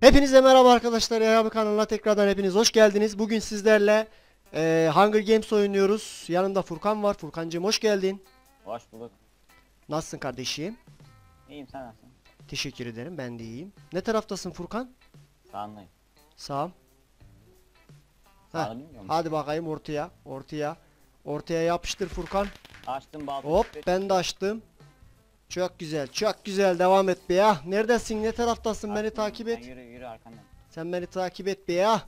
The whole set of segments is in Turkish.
Hepinize merhaba arkadaşlar. Ya abi kanalına tekrardan hepiniz hoş geldiniz. Bugün sizlerle e, Hunger Games oynuyoruz. Yanımda Furkan var. Furkancığım hoş geldin. Hoş bulduk. Nasılsın kardeşim? İyiyim sen nasılsın? Teşekkür ederim. Ben de iyiyim. Ne taraftasın Furkan? Sağındayım. Sağım. Heh? Hadi bakayım ortaya. Ortaya. Ortaya yapıştır Furkan. Açtım balta. Hop ben de açtım. Çok güzel. Çok güzel. Devam et be ya. Neredesin? Ne taraftasın? Beni takip et. Yürü yürü arkandan. Sen beni takip et be ya.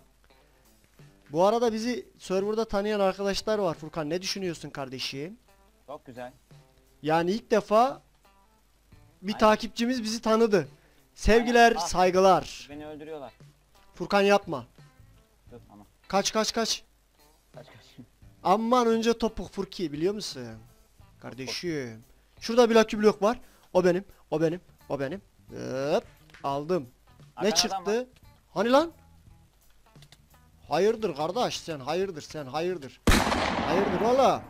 Bu arada bizi serverda tanıyan arkadaşlar var. Furkan ne düşünüyorsun kardeşim? Çok güzel. Yani ilk defa bir Aynen. takipçimiz bizi tanıdı. Sevgiler, Aynen. Ah. saygılar. Beni öldürüyorlar. Furkan yapma. Dur ama. Kaç kaç kaç. Kaç kaç. Aman önce topuk Furki biliyor musun? Kardeşim. Şurada bir lucky blok var. O benim, o benim, o benim. Hop, aldım. Ne adam var. çıktı? Hani lan? Hayırdır kardeş sen hayırdır sen hayırdır. Hayırdır ola.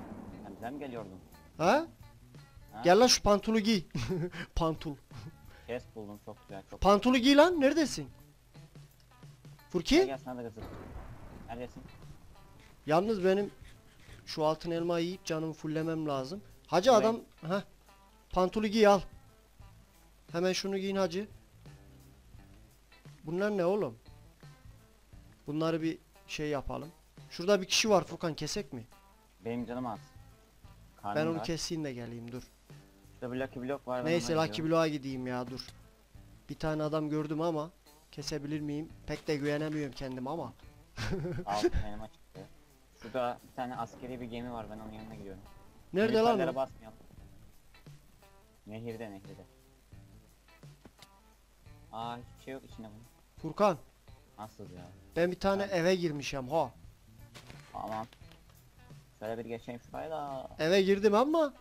Sen mi geliyordun? Ha? Ha? Gel lan şu pantulu giy. Pantul. Kes buldum çok güzel çok. Pantulu giy lan neredesin? Gel Furki? gel sana da kızım. Neredesin? Yalnız benim şu altın elmayı yiyip canımı fullemem lazım. Hacı Evet. adam ha pantulu giy al. Hemen şunu giyin hacı. Bunlar ne oğlum? Bunları bir şey yapalım. Şurada bir kişi var Furkan kesek mi? Benim canım az. Karnım Ben onu var. keseyim de geleyim dur. Şurada bir lucky block var. Neyse Lucky. Block'a gideyim ya dur. Bir tane adam gördüm ama kesebilir miyim? Pek de güvenemiyorum kendim ama. Altın elma çıktı. Şurada bir tane askeri bir gemi var ben onun yanına gidiyorum. Nerede lan o? basmayalım. Nehirde nehirde. Aa hiçbir şey yok içinde bunun. Furkan Nasıl ya? ben bir tane eve girmişim ha. Tamam. Şöyle bir geçeyim şuraya da. Eve girdim ama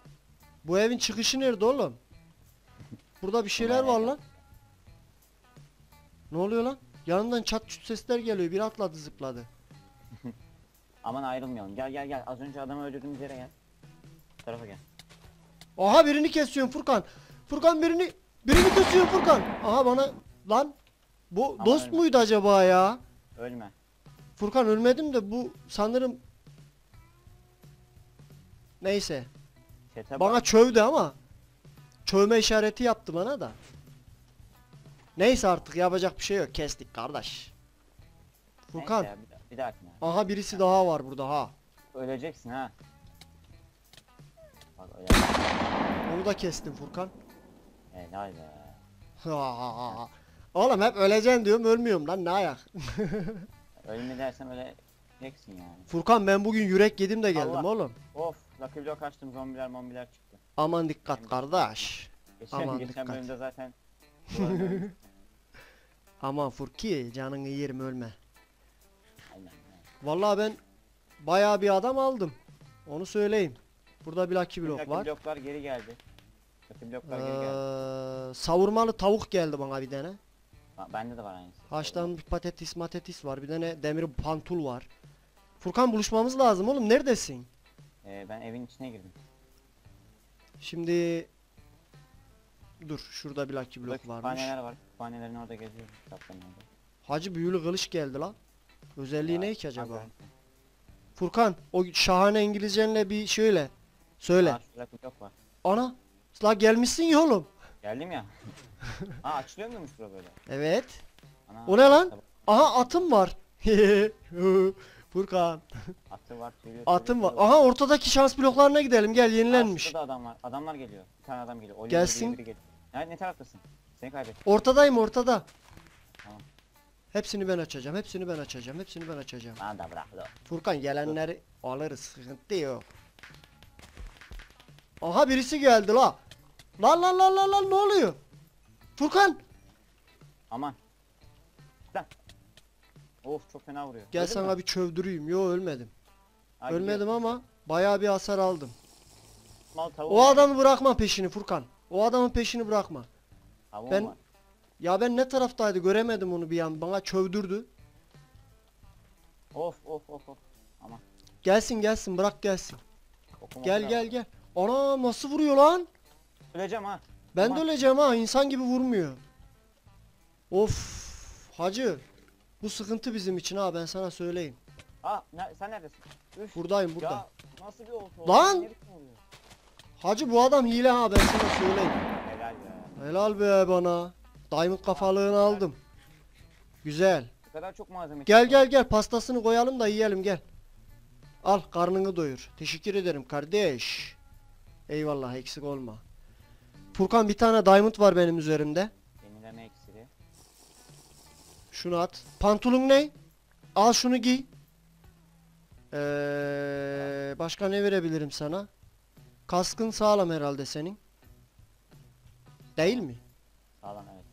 bu evin çıkışı nerede oğlum? Burada bir şeyler var lan. Ne oluyor lan? Yanından çat çut sesler geliyor. Biri atladı zıpladı. Aman ayrılmayalım. Gel gel gel. Az önce adamı öldürdüğümüz yere gel. Bu tarafa gel. Aha birini kesiyorsun Furkan. Furkan birini birini kesiyor Furkan. Aha bana lan bu Aman dost ölme. muydu acaba ya? Ölme. Furkan ölmedim de bu sanırım Neyse. Çete Bana bak. çövdü ama çövme işareti yaptı bana da. Neyse artık yapacak bir şey yok. Kestik kardeş. Furkan. Neyse bir, bir dahakine. Aha birisi daha var burada ha. Öleceksin ha. Öyle. Onu da kestim Furkan. Helal be. Oğlum hep öleceksin diyorum ölmüyorum lan ne ayak. Ölme dersen öleceksin yani. Furkan ben bugün yürek yedim de geldim Allah. oğlum. Of. Lucky block açtım zombiler mombiler çıktı. Aman dikkat kardeş. Geçen, Aman geçen dikkat. bölümde zaten. Aman Furki canını yerim ölme. Aynen. Vallahi ben bayağı bir adam aldım. Onu söyleyeyim. Burada bir lucky Lucky var. blocklar geri geldi. Lucky blocklar geri geldi. Ee, savurmalı tavuk geldi bana bir tane. Bende de var aynısı. Haşlanmış patates matetis var. Bir tane demir pantul var. Furkan buluşmamız lazım oğlum. Neredesin? Ee, ben evin içine girdim. Şimdi Dur şurada bir lucky block varmış. kütüphaneler var. Kütüphanelerin orada geziyorum. Kitapların orada. Hacı büyülü kılıç geldi lan. Özelliği Ya, ne ki acaba? abi. Furkan o şahane İngilizcenle bir şöyle söyle. Aa, şurada block var. Ana la gelmişsin ya oğlum. Geldim ya. Aa açılıyor muymuş bura böyle? Evet. Ana, O ne lan? Aha atım var. Furkan Atı var, tüylü. atım var. Aha ortadaki şans bloklarına gidelim gel Aa, yenilenmiş. şurada da adam var. Adamlar geliyor. Bir tane adam geliyor. Oliver Gelsin. geliyor. Nerede ne taraftasın? Seni kaybettim. Ortadayım ortada. Tamam. Hepsini ben açacağım. Hepsini ben açacağım. Hepsini ben açacağım. Bana da bırak. Furkan gelenleri alırız. Sıkıntı yok. Aha birisi geldi la. Lan lan lan lan lan ne oluyor? Furkan Aman. Lan. Of çok fena vuruyor. gel Öldün sana bir çövdüreyim. Yo ölmedim. Gidiyor. Ölmedim ama bayağı bir hasar aldım. Mal O var. adamı bırakma peşini Furkan. O adamın peşini bırakma. Tavuğum ben- var. Ya ben ne taraftaydı göremedim onu bir an. Bana çövdürdü. Of of of of. Aman. Gelsin gelsin bırak gelsin. Okum Gel gel bak. gel. Ana nasıl vuruyor lan? Öleceğim ha. Ben Aman. de öleceğim ha insan gibi vurmuyor. Of Hacı bu sıkıntı bizim için ha ben sana söyleyeyim. Aa ne, sen neredesin? Üf. Buradayım burada. Ya nasıl bir oldu? Lan! Hacı bu adam hile ha ben sana söyleyeyim. Helal be. Helal be bana. Diamond kafalığını aldım. Güzel. Bu kadar çok malzeme Gel gel gel pastasını koyalım da yiyelim gel. Al karnını doyur. Teşekkür ederim kardeş. Eyvallah eksik olma. Furkan bir tane diamond var benim üzerimde. Yenileme iksiri. Şunu at. Pantolon ne? Al şunu giy. Ee, başka ne verebilirim sana? Kaskın sağlam herhalde senin. Değil mi? Sağlam evet.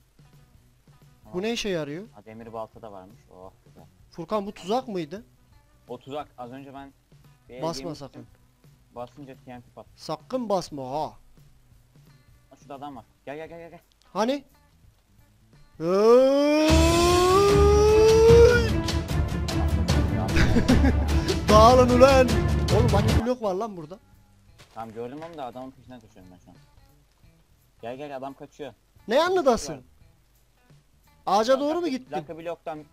Bu ne işe yarıyor? Ha, demir balta da varmış. Oh güzel. Furkan bu tuzak mıydı? O tuzak az önce ben bir el Basma yemiştim. sakın. Basınca TNT pat. Sakın basma ha. Aa, şurada adam var. Gel gel gel gel. gel. Hani? Dağılın ulan. Oğlum bak blok var lan burada. tamam gördüm onu da adamın peşinden koşuyorum ben şu an. Gel gel adam kaçıyor. Ne yanındasın? Ağaca doğru mu gittin? Plaka bloktan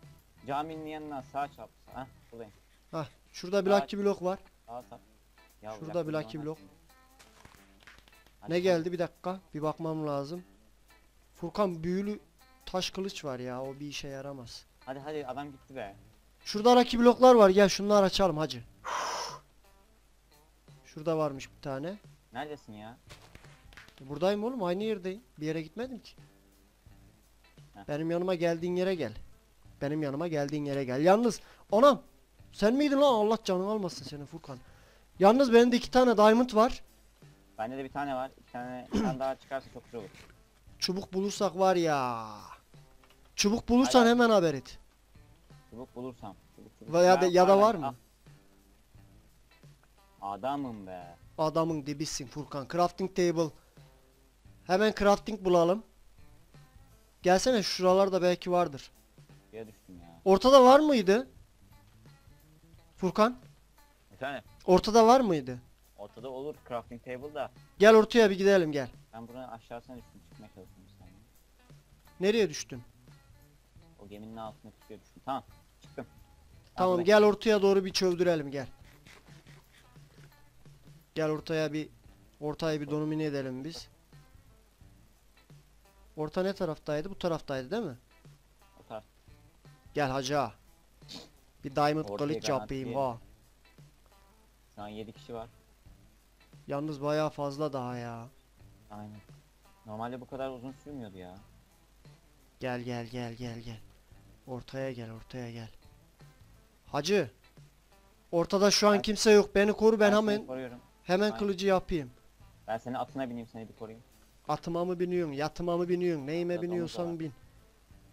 caminin yanına sağ çarp. Hah buradayım. Hah şurada bir lucky blok var. Sağa sap. Ya, Şurada bir lucky. Hadi Ne geldi bir dakika bir bakmam lazım. Furkan büyülü taş kılıç var ya o bir işe yaramaz. Hadi hadi adam gitti be. Şurada lucky bloklar var gel şunları açalım hacı. Şurada varmış bir tane. Neredesin ya? Buradayım oğlum aynı yerdeyim. Bir yere gitmedim ki. Heh. Benim yanıma geldiğin yere gel. Benim yanıma geldiğin yere gel. Yalnız anam sen miydin lan Allah canını almasın senin Furkan. Yalnız bende iki tane diamond var. Bende de bir tane var. Bir tane, bir tane daha çıkarsa çok güzel olur. Çubuk bulursak var ya. Çubuk bulursan Hayır. hemen haber et. Çubuk bulursam. Çubuk, çubuk. Veya da- ya da var mı? al. Adamım be. Adamın dibisin Furkan. Crafting table. Hemen crafting bulalım. Gelsene şuralarda belki vardır. Suya düştüm ya. Ortada var mıydı? Furkan, Efendim? Ortada var mıydı? Ortada olur crafting table da. Gel ortaya bir gidelim gel. Ben buranın aşağısına düştüm. Çıkmaya bir saniye. Nereye düştün? O geminin altına suya düştüm. Tamam. Çıktım. Tamam gel ortaya doğru bir çövdürelim gel. Gel ortaya bir ortayı bir domine edelim biz. Orta ne taraftaydı? Bu taraftaydı değil mi? O taraf. Gel hacı ağa. Bir diamond Ortaya kılıç yapayım ha. Şu an 7 kişi var. Yalnız bayağı fazla daha ya. Aynen. Normalde bu kadar uzun sürmüyordu ya. Gel gel gel gel gel. Ortaya gel ortaya gel. Hacı. Ortada şu an Ben- kimse yok. Beni koru ben seni hemen koruyorum. hemen Aynen. kılıcı yapayım. Ben senin atına bineyim seni bir koruyayım. Atıma mı biniyorsun, yatıma mı biniyorsun, neyime Biraz omuz biniyorsan var. bin.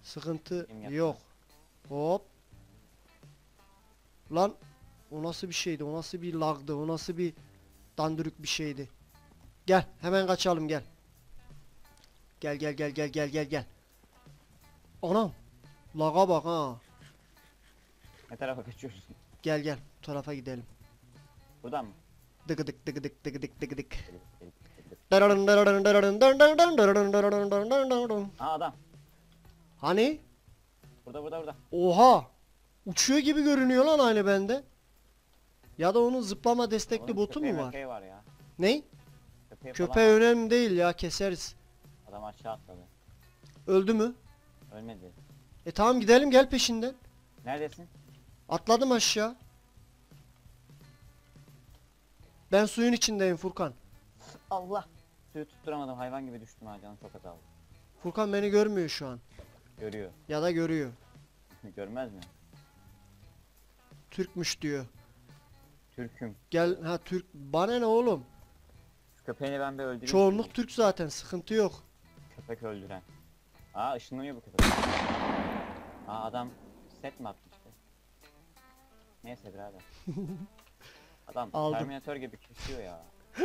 Sıkıntı yok. Hop. Lan o nasıl bir şeydi? O nasıl bir lagdı? O nasıl bir dandürük bir şeydi? Gel hemen kaçalım gel. Gel gel gel gel gel gel gel. Anam. Laga bak ha. Ne tarafa kaçıyorsun? Gel gel bu tarafa gidelim. Buradan mı? Dıgı dık dıgı dık dıgı dık dıgı dık. Dararın dararın dararın dararın dararın dararın dararın dararın. Adam. Hani? Burada burada burada. Oha. Uçuyor gibi görünüyor lan aynı bende. Ya da onun zıplama destekli Oğlum botu mu var? var ya. Ney? Köpeği, Köpeğe falan var. önemli değil ya keseriz. Adam aşağı atladı. Öldü mü? Ölmedi. E tamam gidelim gel peşinden. Neredesin? Atladım aşağı. Ben suyun içindeyim Furkan. Allah. Suyu tutturamadım hayvan gibi düştüm ha canım çok azaldı. Furkan beni görmüyor şu an. Görüyor. Ya da görüyor. Görmez mi? Türkmüş diyor. Türk'üm. Gel ha Türk. Bana ne oğlum? Şu köpeğini ben bir öldüreyim. Çoğunluk Türk zaten sıkıntı yok. Köpek öldüren. Aa ışınlanıyor bu köpek. Aa adam set mi atmıştı? Neyse birader. Adam Aldım. Terminator gibi kesiyor ya.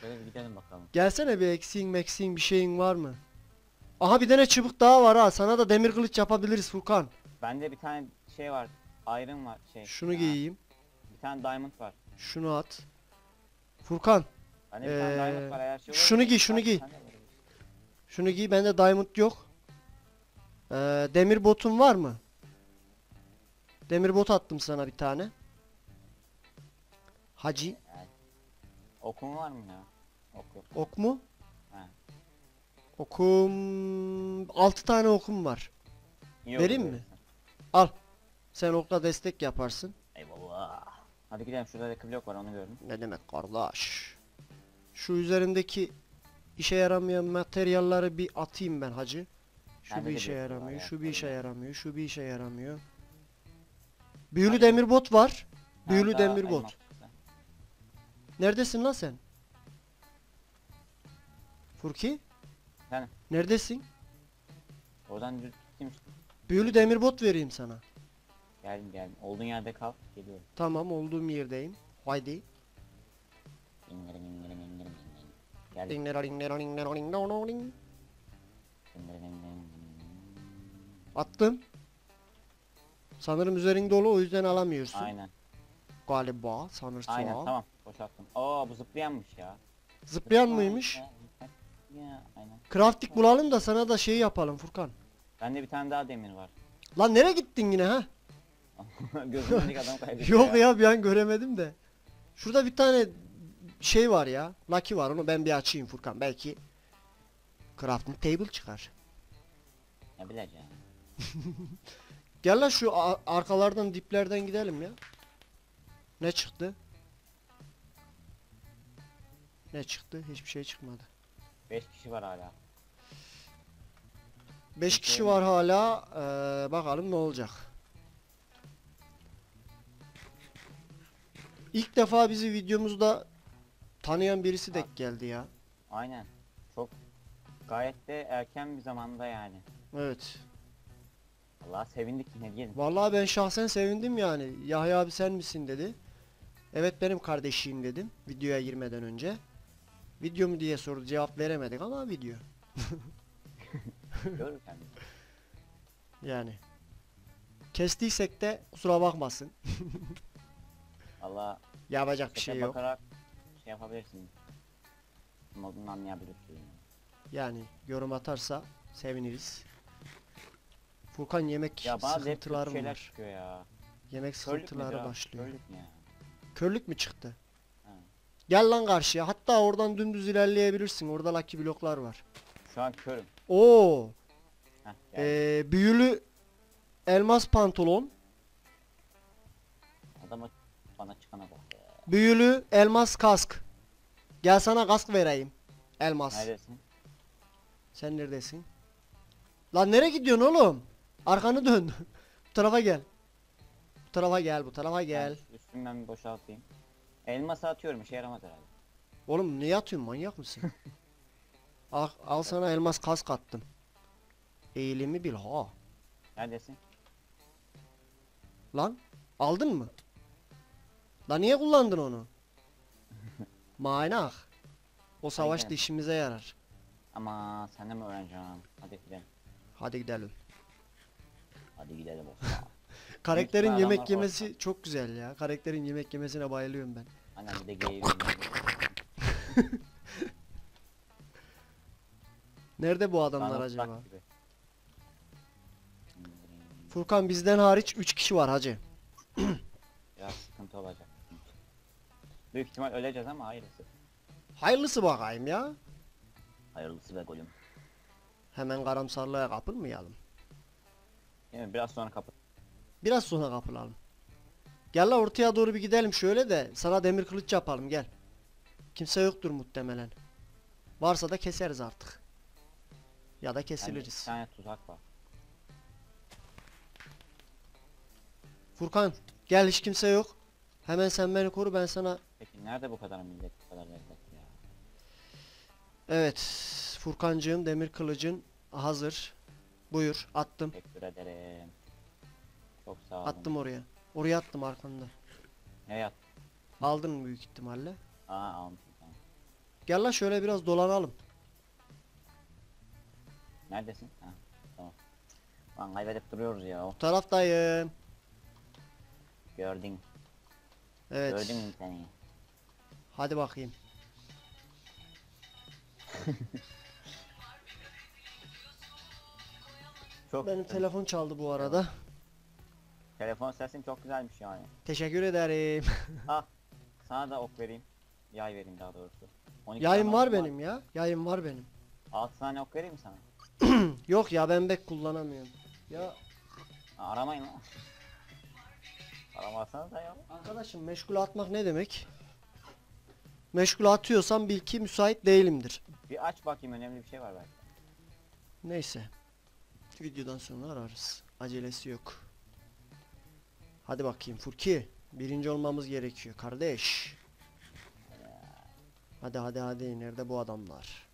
Şöyle bir gidelim bakalım. Gelsene bir eksiğin meksiğin bir şeyin var mı? Aha bir tane çubuk daha var ha. Sana da demir kılıç yapabiliriz Furkan. Bende bir tane şey var. Iron var şey. Şunu Aa, giyeyim. Bir tane diamond var. Şunu at. Furkan Bende bir tane diamond var eğer şey şunu giy, şunu giy. şunu giy. Bende diamond yok. Ee, demir botun var mı? Demir bot attım sana bir tane. Hacı. Okun var mı ya? Ok yok. Ok mu? He. Okum 6 tane okum var. İyi Vereyim mi? Al. Sen okla destek yaparsın. Eyvallah. Hadi gidelim şurada bir blok var onu gördüm. Ne demek kardeş? Şu üzerindeki işe yaramayan materyalleri bir atayım ben hacı. Şu Bende bir işe yaramıyor, ya, şu bir işe yaramıyor, şu bir işe yaramıyor. Büyülü Hadi. demir bot var. Büyülü demir bot. Neredesin lan sen? Furki? Efendim? Neredesin? Oradan düz gittim. Büyülü demir bot vereyim sana. Geldim geldim. Olduğun yerde kal. Geliyorum. Tamam olduğum yerdeyim. Haydi. İndirim indirim indirim indirim. Geldim. Attım. Sanırım üzerin dolu o yüzden alamıyorsun. Aynen. Galiba sanırsam. Aynen tamam. Boşalttım. Oo bu zıplayanmış ya. Zıplayan mıymış? Ya aynen. Crafting bulalım da sana da şey yapalım Furkan. Bende bir tane daha demir var. Lan nereye gittin yine ha? Gözümdeki adam kaybetti Yok ya bir an göremedim de. Şurada bir tane şey var ya. Lucky var onu ben bir açayım Furkan. Belki crafting table çıkar. Ne bileceğim. Gel lan şu a- arkalardan diplerden gidelim ya. Ne çıktı? Ne çıktı? Hiçbir şey çıkmadı. 5 kişi var hala. 5 kişi var hala. Ee, bakalım ne olacak. İlk defa bizi videomuzda tanıyan birisi denk geldi ya. Aynen. Çok gayet de erken bir zamanda yani. Evet. Allah sevindik ne diyelim. Vallahi ben şahsen sevindim yani. Yahya abi sen misin dedi. Evet benim kardeşim dedim videoya girmeden önce. Video mu diye sordu cevap veremedik ama video. Görürken. Yani. Kestiysek de kusura bakmasın. Allah Yapacak bir şey yok. bakarak şey yapabilirsin. Modunu anlayabilirsin. Yani yorum atarsa seviniriz. Furkan yemek Ya hep kötü sıkıntılarım şeyler var. çıkıyor ya. Yemek Körlük sıkıntıları başlıyor. Körlük ya? Körlük mü çıktı? Ha. Gel lan karşıya. Hatta oradan dümdüz ilerleyebilirsin. Orada lucky bloklar var. Şu an körüm. Oo, Heh, geldi. ee, büyülü elmas pantolon, Adama bana çıkana bak ya. büyülü elmas kask. Gel sana kask vereyim. Elmas. Neredesin? Sen neredesin? Lan nereye gidiyorsun oğlum? Arkanı dön. bu tarafa gel. Bu tarafa gel, bu tarafa gel. Ben üstümden bir boşaltayım. Elması atıyorum işe yaramaz herhalde. Oğlum niye atıyorsun manyak mısın? al, al sana elmas kask attım. Eğilimi bil ha. Neredesin? Lan aldın mı? Lan niye kullandın onu? Manyak. O savaşta Aynen. işimize yarar. Ama sen de mi öğreneceksin? Hadi gidelim. Hadi gidelim. Hadi gidelim o Karakterin ihtimal yemek adamlar yemesi çok güzel ya. Karakterin yemek yemesine bayılıyorum ben. Annem bir de. Nerede bu adamlar acaba? Gibi. Furkan bizden hariç 3 kişi var hacı. Biraz sıkıntı olacak. Büyük ihtimal öleceğiz ama hayırlısı. Hayırlısı bakayım ya. Hayırlısı be golüm. Hemen karamsarlığa kapılmayalım. Mi? Biraz sonra kapı. Biraz sonra kapılalım. Gel la ortaya doğru bir gidelim şöyle de sana demir kılıç yapalım gel. Kimse yoktur muhtemelen. Varsa da keseriz artık. Ya da Yani bir kesiliriz. tane tuzak var. Furkan gel hiç kimse yok. Hemen sen beni koru ben sana Peki nerede bu kadar millet bu kadar lezzet ya? Evet Furkancığım demir kılıcın hazır. Buyur attım. Teşekkür ederim. Çok sağ olun. Attım oraya. Oraya attım arkanda. Ne yat? Aldın büyük ihtimalle. Aa almışım tamam. Gel la şöyle biraz dolanalım. Neredesin? Ha tamam. Lan kaybedip duruyoruz ya. Bu taraftayım. Gördün. Evet. Gördün mü seni? Hadi bakayım. Çok Benim telefon çaldı bu arada. Telefon sesin çok güzelmiş yani. Teşekkür ederim. Sana da ok vereyim. Yay vereyim daha doğrusu. 12 Yayın tane var okum benim ya. Yayın var benim. 6 tane ok vereyim mi sana? Yok ya ben bek kullanamıyorum. Ya aramayın lan. Aramazsanız da ya. arkadaşım meşgul atmak ne demek? Meşgul atıyorsam bil ki müsait değilimdir. Bir aç bakayım önemli bir şey var belki. Neyse. Videodan sonra ararız. Acelesi yok. Hadi bakayım Furki. Birinci olmamız gerekiyor kardeş. Hadi hadi hadi nerede bu adamlar?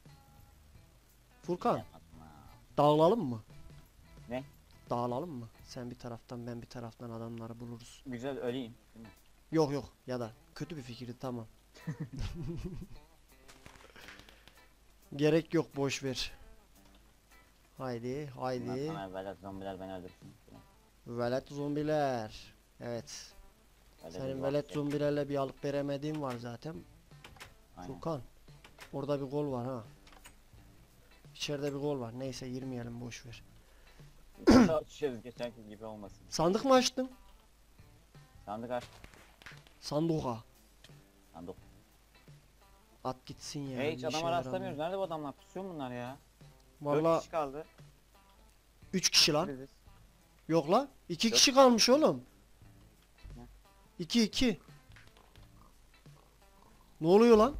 Furkan dağılalım mı? Dağılalım mı? Sen bir taraftan ben bir taraftan adamları buluruz. Güzel öleyim. Değil mi? Yok yok ya da kötü bir fikirdi tamam. Gerek yok boş ver. Haydi Bundan haydi. sonra velet zombiler beni öldürsün. Velet zombiler. Evet. Öyle Senin bir velet zombilerle bir alıp veremediğin var zaten. Aynen. Furkan. Orada bir gol var ha. İçeride bir gol var. Neyse girmeyelim boş ver. Tartışıyoruz geçenki gibi olmasın. Sandık mı açtın? Sandık aç. Sanduka. Sandık. At gitsin ya. Hey hiç bir işe adama yaramıyor. rastlamıyoruz. Nerede bu adamlar? Pusuyor mu bunlar ya? Dört Valla kişi kaldı. 3 kişi lan. Biziz. Yok lan. 2 Yok. kişi kalmış oğlum. Ne? 2 2. Ne oluyor lan?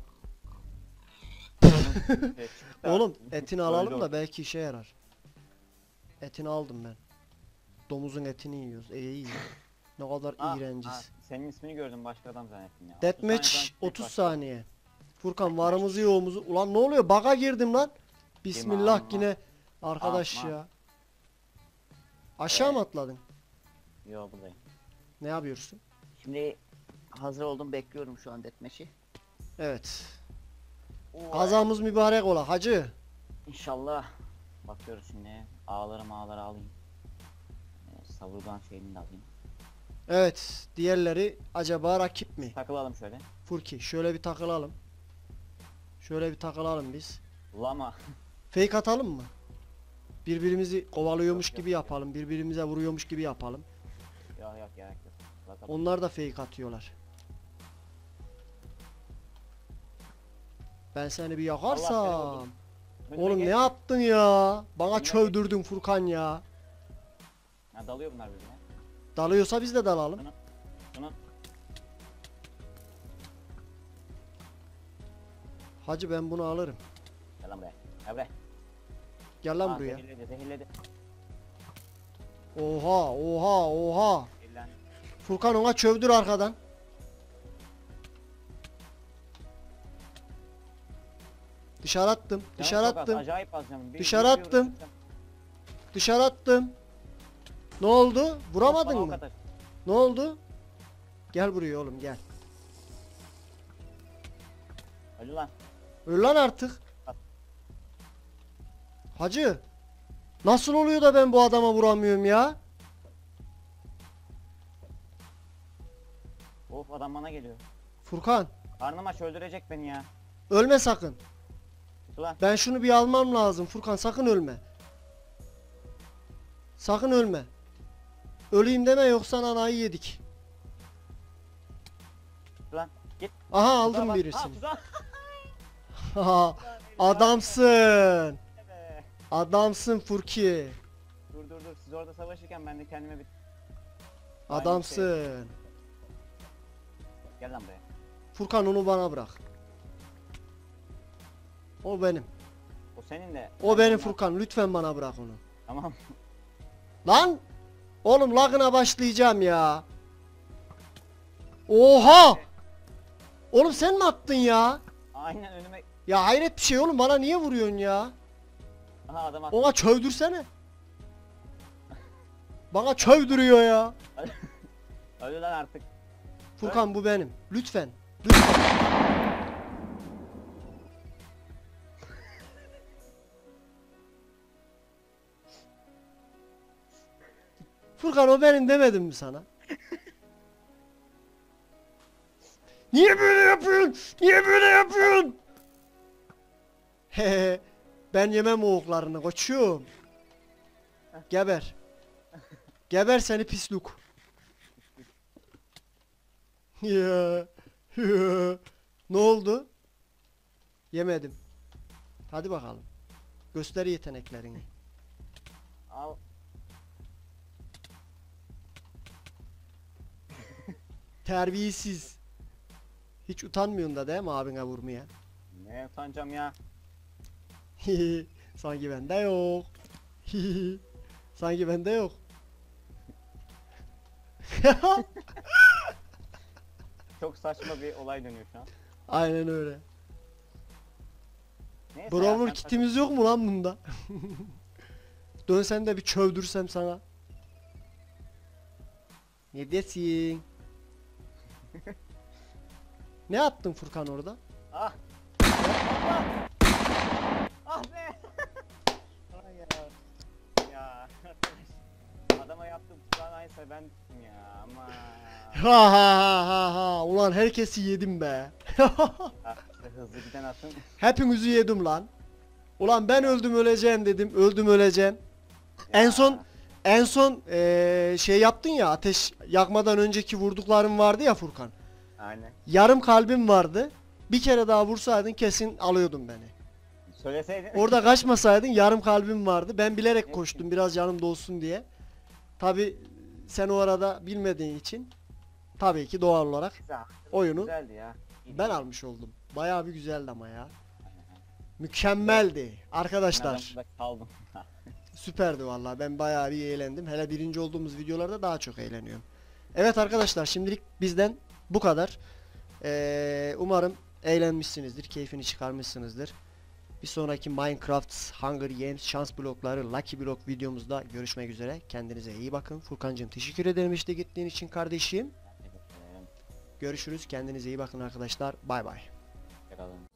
Çıktı Oğlum artık. etini alalım da belki işe yarar. Etini aldım ben. Domuzun etini yiyoruz. E, iyi. Ne kadar Aa, iğrenciz. aa, Senin ismini gördüm başka adam zannettim ya. 30 Deathmatch saniye sonra 30 tek saniye. Furkan varımızı yoğumuzu. Ulan ne oluyor? Baga girdim lan. Bismillah Allah. yine. Arkadaş Aman. ya. Aşağı mı atladın? başladı. Yo buradayım. Ne yapıyorsun? Şimdi hazır oldum bekliyorum şu an detmeşi. Evet. Kazamız mübarek ola hacı. İnşallah. Bakıyoruz şimdi. Ağları mağları alayım. Ee, savurgan şeyini de alayım. Evet. Diğerleri acaba rakip mi? Takılalım şöyle. Furki şöyle bir takılalım. Şöyle bir takılalım biz. Lama. Fake atalım mı? Birbirimizi kovalıyormuş Yok, gibi yok, yapalım. Birbirimize vuruyormuş gibi yapalım. yok yok gerek yok. Bakalım. Onlar da fake atıyorlar. Ben seni bir yakarsam. Oğlum ne yaptın ya? Bana çövdürdün Furkan ya. Ha, dalıyor bunlar birbirine. Dalıyorsa biz de dalalım. Hacı ben bunu alırım. Gel lan buraya. Gel buraya. Gel lan Aa, buraya. Zehirledi zehirledi. Oha oha oha. Zehirlen. Furkan ona çövdür arkadan. Dışarı attım. Dışarı az, attım. Acayip az canım. Bir- Dışarı bir- bir attım. vuruştum. Dışarı attım. Ne oldu? Vuramadın Bana mı? Ne oldu? Gel buraya oğlum gel. Öldü lan. Öl lan artık. Hacı. Nasıl oluyor da ben bu adama vuramıyorum ya? Of adam bana geliyor. Furkan. Karnım aç öldürecek beni ya. Ölme sakın. Ulan Ben şunu bir almam lazım. Furkan sakın ölme. Sakın ölme. Öleyim deme yoksa anayı yedik. Ulan git. Aha aldım bak. birisini. Ha, Adamsın. Adamsın Furki. Dur dur dur siz orada savaşırken ben de kendime bir Aynı Adamsın. gel lan buraya. Furkan onu bana bırak. O benim. O senin de. O Ben benim Furkan. Lütfen bana bırak onu. Tamam. Lan! Oğlum lagına başlayacağım ya. Oha! Oğlum sen mi attın ya? Aynen önüme. Ya hayret bir şey oğlum bana niye vuruyorsun ya? Aha adam attı. Ona çövdürsene. Bana çövdürüyor ya. Öldü lan artık. Furkan bu benim. Lütfen. Lütfen. Furkan o benim demedim mi sana? Niye böyle yapıyorsun? Niye böyle yapıyorsun? Hehe. ben yemem o oklarını koçum. Geber. Geber seni pisluk. Ya. ya. Ne oldu? Yemedim. Hadi bakalım. Göster yeteneklerini. Al. Terbiyesiz. Hiç utanmıyorsun da değil mi abine vurmaya? Ne utanacağım ya. Sanki bende yok. Sanki bende yok. Çok saçma bir olay dönüyor şu an. Aynen öyle. Neyse Brawler kitimiz yok mu lan bunda? Dönsen de bir çövdürsem sana. Ne desin? ne yaptın Furkan orada? Ah! Allah! Ah be! Ay ya. Ya arkadaş. Adama yaptığım tuzağın aynısı ben tuttum ya ama. Ha ha ha ha ha. Ulan herkesi yedim be. Ah, hızlı giden atın. Hepinizi yedim lan. Ulan ben öldüm öleceğim dedim. Öldüm öleceğim. En son en son eee, şey yaptın ya ateş yakmadan önceki vurduklarım vardı ya Furkan. Aynen. Yarım kalbim vardı. Bir kere daha vursaydın kesin alıyordun beni. Söyleseydin. Orada kaçmasaydın yarım kalbim vardı. Ben bilerek koştum biraz canım dolsun diye. Tabi sen o arada bilmediğin için tabii ki doğal olarak Güzel. oyunu Güzeldi ya. İyi ben almış oldum. Bayağı bir güzeldi ama ya. Mükemmeldi. Ben Arkadaşlar kaldım. süperdi vallahi. Ben bayağı bir eğlendim. Hele birinci olduğumuz videolarda daha çok eğleniyorum. Evet arkadaşlar şimdilik bizden bu kadar. Ee, umarım eğlenmişsinizdir. Keyfini çıkarmışsınızdır. Bir sonraki Minecraft Hunger Games şans blokları Lucky Block videomuzda görüşmek üzere. Kendinize iyi bakın. Furkancığım teşekkür ederim işte gittiğin için kardeşim. Görüşürüz. Kendinize iyi bakın arkadaşlar. Bay bay. Hoşçakalın.